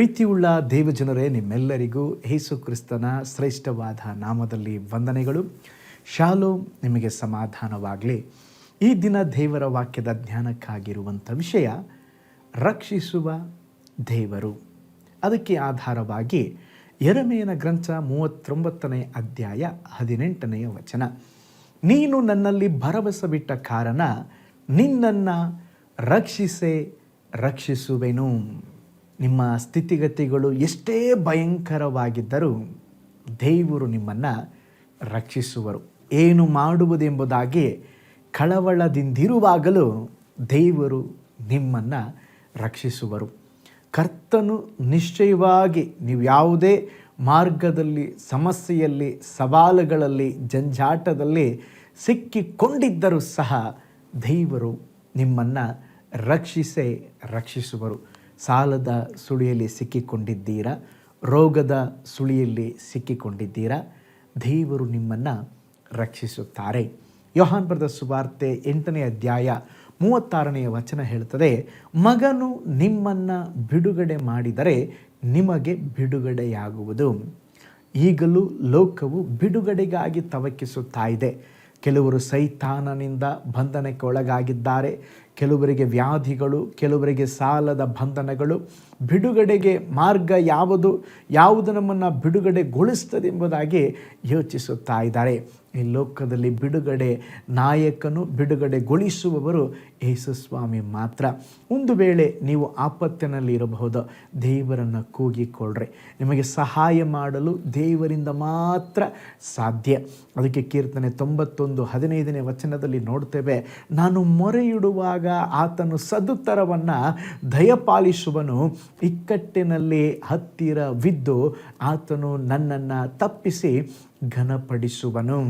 ಪ್ರೀತಿಯುಳ್ಳ ದೇವಜನರೇ, ನಿಮ್ಮೆಲ್ಲರಿಗೂ ಯೇಸು ಕ್ರಿಸ್ತನ ಶ್ರೇಷ್ಠವಾದ ನಾಮದಲ್ಲಿ ವಂದನೆಗಳು. ಶಾಲೋ ನಿಮಗೆ ಸಮಾಧಾನವಾಗಲಿ. ಈ ದಿನ ದೇವರ ವಾಕ್ಯದ ಜ್ಞಾನಕ್ಕಾಗಿರುವಂಥ ವಿಷಯ, ರಕ್ಷಿಸುವ ದೇವರು. ಅದಕ್ಕೆ ಆಧಾರವಾಗಿ ಎರಮೆಯನ ಗ್ರಂಥ ಮೂವತ್ತೊಂಬತ್ತನೇ ಅಧ್ಯಾಯ ಹದಿನೆಂಟನೆಯ ವಚನ. ನೀನು ನನ್ನಲ್ಲಿ ಭರವಸೆ ಬಿಟ್ಟ ಕಾರಣ ನಿನ್ನನ್ನು ರಕ್ಷಿಸೇ, ರಕ್ಷಿಸುವೆನು. ನಿಮ್ಮ ಸ್ಥಿತಿಗತಿಗಳು ಎಷ್ಟೇ ಭಯಂಕರವಾಗಿದ್ದರೂ ದೇವರು ನಿಮ್ಮನ್ನು ರಕ್ಷಿಸುವರು. ಏನು ಮಾಡುವುದೆಂಬುದಾಗಿ ಕಳವಳದಿಂದಿರುವಾಗಲೂ ದೇವರು ನಿಮ್ಮನ್ನು ರಕ್ಷಿಸುವರು. ಕರ್ತನು ನಿಶ್ಚಯವಾಗಿ ನೀವು ಯಾವುದೇ ಮಾರ್ಗದಲ್ಲಿ, ಸಮಸ್ಯೆಯಲ್ಲಿ, ಸವಾಲುಗಳಲ್ಲಿ, ಜಂಜಾಟದಲ್ಲಿ ಸಿಕ್ಕಿಕೊಂಡಿದ್ದರೂ ಸಹ ದೇವರು ನಿಮ್ಮನ್ನು ರಕ್ಷಿಸೇ ರಕ್ಷಿಸುವರು. ಸಾಲದ ಸುಳಿಯಲ್ಲಿ ಸಿಕ್ಕಿಕೊಂಡಿದ್ದೀರಾ? ರೋಗದ ಸುಳಿಯಲ್ಲಿ ಸಿಕ್ಕಿಕೊಂಡಿದ್ದೀರಾ? ದೇವರು ನಿಮ್ಮನ್ನು ರಕ್ಷಿಸುತ್ತಾರೆ. ಯೋಹಾನ್ ಬರೆದ ಸುವಾರ್ತೆ ಎಂಟನೇ ಅಧ್ಯಾಯ ಮೂವತ್ತಾರನೆಯ ವಚನ ಹೇಳ್ತದೆ, ಮಗನು ನಿಮ್ಮನ್ನು ಬಿಡುಗಡೆ ಮಾಡಿದರೆ ನಿಮಗೆ ಬಿಡುಗಡೆಯಾಗುವುದು. ಈಗಲೂ ಲೋಕವು ಬಿಡುಗಡೆಗಾಗಿ ತವಕಿಸುತ್ತಾ ಇದೆ. ಕೆಲವರು ಸೈತಾನನಿಂದ ಬಂಧನಕ್ಕೆ ಒಳಗಾಗಿದ್ದಾರೆ. ಕೆಲವರಿಗೆ ವ್ಯಾಧಿಗಳು ಕೆಲವರಿಗೆ ಸಾಲದ ಬಂಧನಗಳು ಬಿಡುಗಡೆಗೆ ಮಾರ್ಗ ಯಾವುದು ಯಾವುದು ನಮ್ಮನ್ನು ಬಿಡುಗಡೆಗೊಳಿಸ್ತದೆ ಎಂಬುದಾಗಿ ಯೋಚಿಸುತ್ತಾ ಇದ್ದಾರೆ. ಈ ಲೋಕದಲ್ಲಿ ಬಿಡುಗಡೆ ನಾಯಕನು ಬಿಡುಗಡೆಗೊಳಿಸುವವರು ಯೇಸುಸ್ವಾಮಿ ಮಾತ್ರ. ಒಂದು ವೇಳೆ ನೀವು ಆಪತ್ತಿನಲ್ಲಿ ಇರಬಹುದು, ದೇವರನ್ನು ಕೂಗಿಕೊಳ್ಳ್ರಿ. ನಿಮಗೆ ಸಹಾಯ ಮಾಡಲು ದೇವರಿಂದ ಮಾತ್ರ ಸಾಧ್ಯ. ಅದಕ್ಕೆ ಕೀರ್ತನೆ ತೊಂಬತ್ತೊಂದು ಹದಿನೈದನೇ ವಚನದಲ್ಲಿ ನೋಡ್ತೇವೆ, ನಾನು ಮೊರೆಯಿಡುವಾಗ ಆತನು ಸದುತ್ತರವನ್ನು ದಯಪಾಲಿಸುವನು. ಇಕ್ಕಟ್ಟಿನಲ್ಲಿ ಹತ್ತಿರವಿದ್ದು ಆತನು ನನ್ನನ್ನು ತಪ್ಪಿಸಿ ಘನಪಡಿಸುವನು.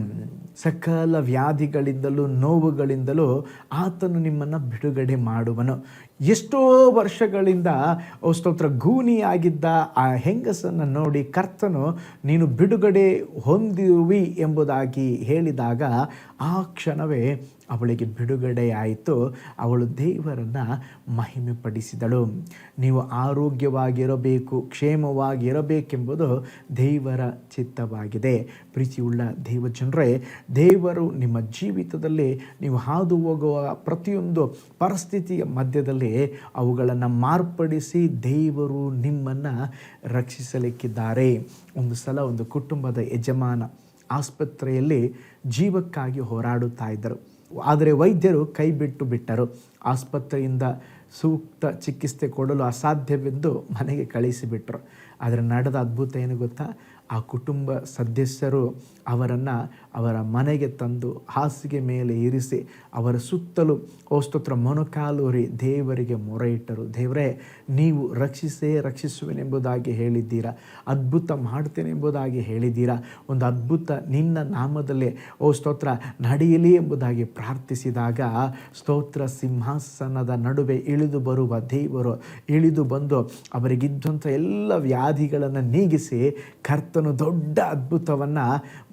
ಸಕಲ ವ್ಯಾಧಿಗಳಿಂದಲೂ ನೋವುಗಳಿಂದಲೂ ಆತನು ನಿಮ್ಮನ್ನು ಬಿಡುಗಡೆ ಮಾಡುವನು. ಎಷ್ಟೋ ವರ್ಷಗಳಿಂದ ಸ್ತೋತ್ರ, ಗೂನಿಯಾಗಿದ್ದ ಆ ಹೆಂಗಸನ್ನು ನೋಡಿ ಕರ್ತನು, ನೀನು ಬಿಡುಗಡೆ ಹೊಂದಿವಿ ಎಂಬುದಾಗಿ ಹೇಳಿದಾಗ, ಆ ಕ್ಷಣವೇ ಅವಳಿಗೆ ಬಿಡುಗಡೆಯಾಯಿತು ಅವಳು ದೇವರನ್ನು ಮಹಿಮೆಪಡಿಸಿದಳು. ನೀವು ಆರೋಗ್ಯವಾಗಿರಬೇಕು, ಕ್ಷೇಮವಾಗಿರಬೇಕೆಂಬುದು ದೇವರ ಚಿತ್ತವಾಗಿದೆ. ಪ್ರೀತಿಯುಳ್ಳ ದೇವಜನರೇ, ದೇವರು ನಿಮ್ಮ ಜೀವಿತದಲ್ಲಿ, ನೀವು ಹಾದು ಹೋಗುವ ಪ್ರತಿಯೊಂದು ಪರಿಸ್ಥಿತಿಯ ಮಧ್ಯದಲ್ಲಿ ಅವುಗಳನ್ನು ಮಾರ್ಪಡಿಸಿ ದೇವರು ನಿಮ್ಮನ್ನು ರಕ್ಷಿಸಲಿಕ್ಕಿದ್ದಾರೆ. ಒಂದು ಸಲ ಒಂದು ಕುಟುಂಬದ ಯಜಮಾನ ಆಸ್ಪತ್ರೆಯಲ್ಲಿ ಜೀವಕ್ಕಾಗಿ ಹೋರಾಡುತ್ತಾ ಇದ್ದರು. ಆದರೆ ವೈದ್ಯರು ಕೈ ಬಿಟ್ಟು ಬಿಟ್ಟರು. ಆಸ್ಪತ್ರೆಯಿಂದ ಸೂಕ್ತ ಚಿಕಿತ್ಸೆ ಕೊಡಲು ಅಸಾಧ್ಯವೆಂದು ಮನೆಗೆ ಕಳಿಸಿಬಿಟ್ರು. ಆದರೆ ನಡೆದ ಅದ್ಭುತ ಏನು ಗೊತ್ತಾ? ಆ ಕುಟುಂಬ ಸದಸ್ಯರು ಅವರನ್ನು ಅವರ ಮನೆಗೆ ತಂದು ಹಾಸಿಗೆ ಮೇಲೆ ಇರಿಸಿ ಅವರ ಸುತ್ತಲೂ ಓಸ್ತೋತ್ರ ಮೊನಕಾಲೂರಿ ದೇವರಿಗೆ ಮೊರೆ ಇಟ್ಟರು ದೇವರೇ, ನೀವು ರಕ್ಷಿಸೇ ರಕ್ಷಿಸುವೆನೆಂಬುದಾಗಿ ಹೇಳಿದ್ದೀರಾ? ಅದ್ಭುತ ಮಾಡ್ತೇನೆಂಬುದಾಗಿ ಹೇಳಿದ್ದೀರಾ? ಒಂದು ಅದ್ಭುತ ನಿನ್ನ ನಾಮದಲ್ಲೇ ಓ ಸ್ತೋತ್ರ ನಡೆಯಲಿ ಎಂಬುದಾಗಿ ಪ್ರಾರ್ಥಿಸಿದಾಗ ಸ್ತೋತ್ರ ಸಿಂಹಾಸನದ ನಡುವೆ ಇಳಿದು ಬರುವ ದೇವರು ಇಳಿದು ಬಂದು ಅವರಿಗಿದ್ದಂಥ ಎಲ್ಲ ವ್ಯಾಧಿಗಳನ್ನು ನೀಗಿಸಿ ಕರ್ತನು ದೊಡ್ಡ ಅದ್ಭುತವನ್ನು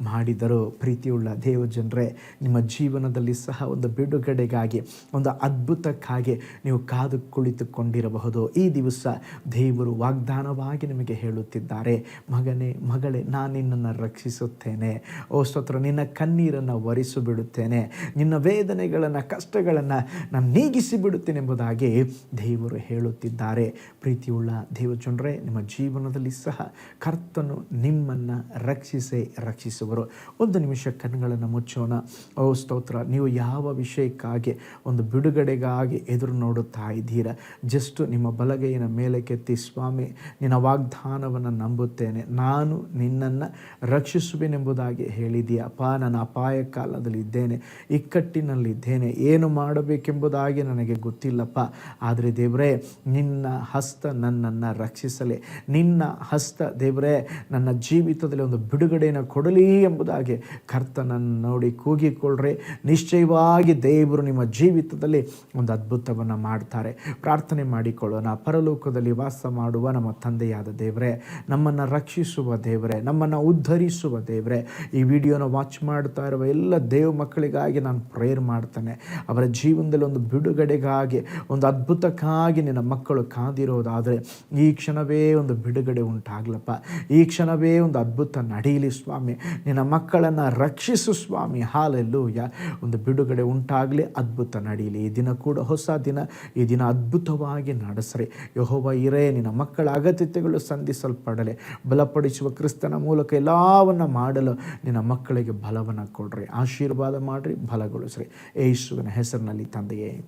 ಮಾಡಿದರು. ಪ್ರೀತಿಯುಳ್ಳ ದೇವಜನರೇ ನಿಮ್ಮ ಜೀವನದಲ್ಲಿ ಸಹ ಒಂದು ಬಿಡುಗಡೆಗಾಗಿ, ಒಂದು ಅದ್ಭುತಕ್ಕಾಗಿ ನೀವು ಕಾದು ಕುಳಿತುಕೊಂಡಿರಬಹುದು. ಈ ದಿವಸ ದೇವರು ವಾಗ್ದಾನವಾಗಿ ನಿಮಗೆ ಹೇಳುತ್ತಿದ್ದಾರೆ. ಮಗನೇ, ಮಗಳೇ, ನಾನು ನಿನ್ನನ್ನು ರಕ್ಷಿಸುತ್ತೇನೆ. ಓ ಸ್ತೋತ್ರ, ನಿನ್ನ ಕಣ್ಣೀರನ್ನು ಒರೆಸು ಬಿಡುತ್ತೇನೆ ನಿನ್ನ ವೇದನೆಗಳನ್ನು, ಕಷ್ಟಗಳನ್ನು ನಾನು ನೀಗಿಸಿ ಬಿಡುತ್ತೇನೆ ಎಂಬುದಾಗಿ ದೇವರು ಹೇಳುತ್ತಿದ್ದಾರೆ. ಪ್ರೀತಿಯುಳ್ಳ ದೇವಜನರೇ ನಿಮ್ಮ ಜೀವನದಲ್ಲಿ ಸಹ ಕರ್ತನು ನಿಮ್ಮನ್ನು ರಕ್ಷಿಸೇ ರಕ್ಷಿಸುವರು. ಒಂದು ನಿಮಿಷ ಕಣ್ಣುಗಳನ್ನು ಮುಚ್ಚೋಣ. ಓ ಸ್ತೋತ್ರ, ನೀವು ಯಾವ ವಿಷಯಕ್ಕಾಗಿ, ಒಂದು ಬಿಡುಗಡೆಗಾಗಿ ಎದುರು ನೋಡುತ್ತಾ ಇದ್ದೀರಾ? ಜಸ್ಟ್ ನಿಮ್ಮ ಬಲಗೈನ ಮೇಲೆ ಕೆತ್ತಿ ಸ್ವಾಮಿ, ನಿನ್ನ ವಾಗ್ದಾನವನ್ನು ನಂಬುತ್ತೇನೆ. ನಾನು ನಿನ್ನನ್ನು ರಕ್ಷಿಸುವೆನೆಂಬುದಾಗಿ ಹೇಳಿದೆಯಪ್ಪ ನಾನು ಅಪಾಯ ಕಾಲದಲ್ಲಿ ಇದ್ದೇನೆ ಇಕ್ಕಟ್ಟಿನಲ್ಲಿದ್ದೇನೆ. ಏನು ಮಾಡಬೇಕೆಂಬುದಾಗಿ ನನಗೆ ಗೊತ್ತಿಲ್ಲಪ್ಪ. ಆದರೆ ದೇವರೇ, ನಿನ್ನ ಹಸ್ತ ನನ್ನನ್ನು ರಕ್ಷಿಸಲಿ. ನಿನ್ನ ಹಸ್ತ ದೇವರೇ, ನನ್ನ ಜೀವಿತದಲ್ಲಿ ಒಂದು ಬಿಡುಗಡೆಯನ್ನು ಕೊಡಲಿ ಎಂಬುದಾಗಿ ಕರ್ತನನ್ನು ನೋಡಿ ಕೂಗಿಕೊಳ್ಳ್ರೆ. ನಿಶ್ಚಯವಾಗಿ ದೇವರು ನಿಮ್ಮ ಜೀವಿತದಲ್ಲಿ ಒಂದು ಅದ್ಭುತವನ್ನು ಮಾಡ್ತಾರೆ. ಪ್ರಾರ್ಥನೆ ಮಾಡಿಕೊಳ್ಳೋಣ. ಪರಲೋಕದಲ್ಲಿ ವಾಸ ಮಾಡುವ ನಮ್ಮ ತಂದೆಯಾದ ದೇವರೇ, ನಮ್ಮನ್ನು ರಕ್ಷಿಸುವ ದೇವರೇ, ನಮ್ಮನ್ನು ಉದ್ಧರಿಸುವ ದೇವರೇ, ಈ ವಿಡಿಯೋನ ವಾಚ್ ಮಾಡ್ತಾ ಇರುವ ಎಲ್ಲ ದೇವ ಮಕ್ಕಳಿಗಾಗಿ ನಾನು ಪ್ರೇಯರ್ ಮಾಡ್ತೇನೆ. ಅವರ ಜೀವನದಲ್ಲಿ ಒಂದು ಬಿಡುಗಡೆಗಾಗಿ, ಒಂದು ಅದ್ಭುತಕ್ಕಾಗಿ ನಿನ್ನ ಮಕ್ಕಳು ಕಾದಿರೋದಾದರೆ ಈ ಕ್ಷಣವೇ ಒಂದು ಬಿಡುಗಡೆ ಉಂಟಾಗ್ಲಪ್ಪ. ಈ ಕ್ಷಣವೇ ಒಂದು ಅದ್ಭುತ ನಡೆಯಲಿ ಸ್ವಾಮಿ. ನಿನ್ನ ಮಕ್ಕಳನ್ನು ರಕ್ಷಿಸು ಸ್ವಾಮಿ. ಹಾಲೆಲ್ಲೂಯ ಒಂದು ಬಿಡುಗಡೆ ಉಂಟಾಗಲಿ, ಅದ್ಭುತ ನಡೆಯಲಿ ಈ ದಿನ ಕೂಡ ಹೊಸ ದಿನ. ಈ ದಿನ ಅದ್ಭುತವಾಗಿ ನಡೆಸ್ರಿ. ಯಹೋವ ಇರೇ, ನಿನ್ನ ಮಕ್ಕಳ ಅಗತ್ಯತೆಗಳು ಸಂಧಿಸಲ್ಪಡಲೆ. ಬಲಪಡಿಸುವ ಕ್ರಿಸ್ತನ ಮೂಲಕ ಎಲ್ಲವನ್ನ ಮಾಡಲು ನಿನ್ನ ಮಕ್ಕಳಿಗೆ ಬಲವನ್ನು ಕೊಡ್ರಿ. ಆಶೀರ್ವಾದ ಮಾಡಿರಿ, ಬಲಗೊಳಿಸ್ರಿ. ಯೇಸುವಿನ ಹೆಸರಿನಲ್ಲಿ ತಂದೆಯೇ.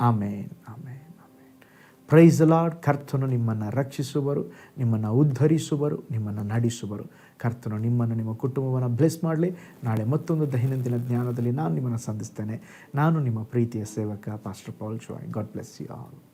ಆಮೇನ್. ಆಮೇನ್. ಪ್ರೈಸ್ ಲಾರ್ಡ್ ಕರ್ತನು ನಿಮ್ಮನ್ನು ರಕ್ಷಿಸುವರು. ನಿಮ್ಮನ್ನು ಉದ್ಧರಿಸುವರು. ನಿಮ್ಮನ್ನು ನಡೆಸುವರು. ಕರ್ತನು ನಿಮ್ಮನ್ನು ನಿಮ್ಮ ಕುಟುಂಬವನ್ನು ಬ್ಲೆಸ್ ಮಾಡಲಿ. ನಾಳೆ ಮತ್ತೊಂದು ದೈನಂದಿನ ಜ್ಞಾನದಲ್ಲಿ ನಾನು ನಿಮ್ಮನ್ನು ಸಂಧಿಸ್ತೇನೆ. ನಾನು ನಿಮ್ಮ ಪ್ರೀತಿಯ ಸೇವಕ pastor Paul Joy God bless you all